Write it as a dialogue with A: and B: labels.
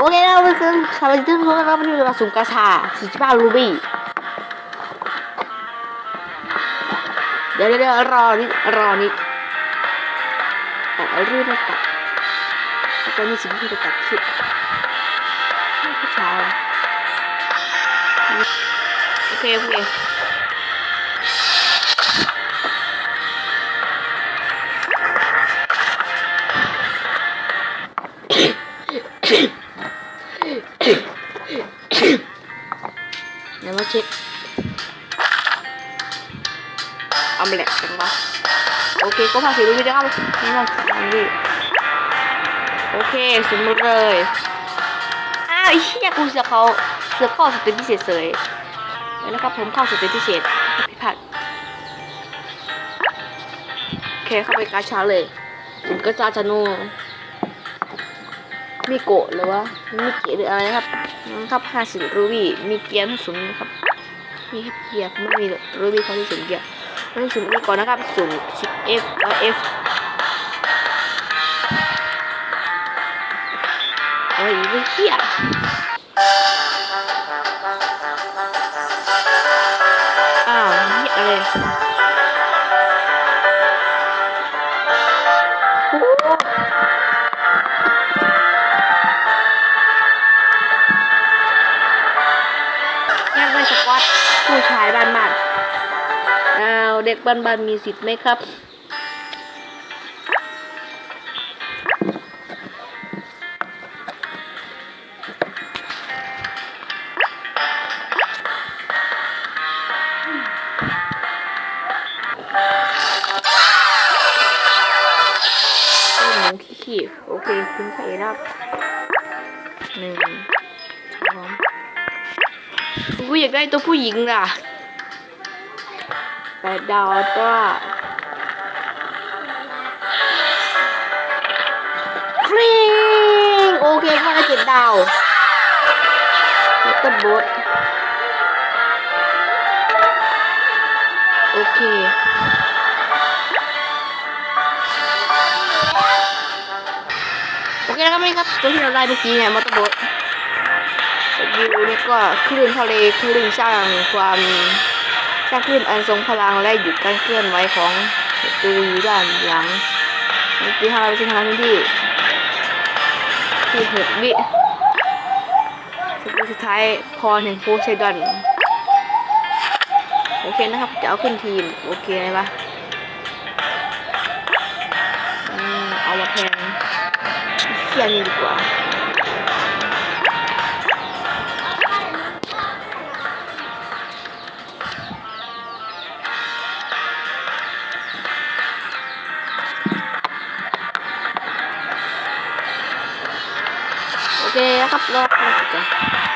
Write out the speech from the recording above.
A: โอเคแล้วไปคือชาวบ้านที่ทุกคนนะครับวันนี้เราสุ่มกาชาสี่สิบห้ารูบี้เดี๋ยวเดี๋ยวรอนิดรอนิดแตัดเรื่องมาตัดแล้วก็มีสิ่งที่จะตัดคลิปผู้ชายโอเคโอเค เดี๋ยวมาเช็คเอามาแหลกกันวะโอเคก็พาสีรูปนะครับนี่มาสามรูปโอเคสมมติเลยอ้าวไอ้เหี้ยกูเสือเขาเสือเข้าสเตปพิเศษเสยแล้วนะครับผมเข้าสเตปพิเศษพิพัฒน์โอเคเข้าไปกาชาเลยผมก็จาจานู มีโกะหรือว่ามีเกะหรืออะไรนะครับนะครับห้าสิบรูบี้มีเกียร์ให้ศูนย์นะครับมีเกียร์ไม่มีรูบี้เขาที่ศูนย์เกียร์ไม่ศูนย์นี่ก่อนนะครับศูนย์สิบ F แล้ว F เอ้ยไม่เกียร์อ้าวเหี้ยอะไร อยากได้สควอตผู้ชายบ้านบ้านอ้าวเด็กบ้านบ้านมีสิทธิ์ไหมครับเป็นหมูขี้ๆโอเคคุณใส่รับหนึ่งสอง กูอยากได้ตัวผู้หญิงล่ะแปดดาวตัวฟริงโอเคก็ได้เจ็ดดาวแล้วก็บดโอเคโอเคนะครับนี่ครับตัวที่เราได้เมื่อกี้เนี่ยมอเตอร์บ๊ท วิวนี่ก็คลื่นทะเลคลื่นสร้างความสร้างคลื่นอันทรงพลังและหยุดการเคลื่อนไหวของศัตรูอยู่ด้านหลังเมื่อกี้ทางเราไปที่ทางนั้นที่ที่หกวิสุดท้ายพอถึงโพไซดอนโอเคนะครับจะเอาขึ้นทีม โอเคไหมปะอืมเอามาแทนเที่ยนดีกว่า เคครับรอบนี้ก่อน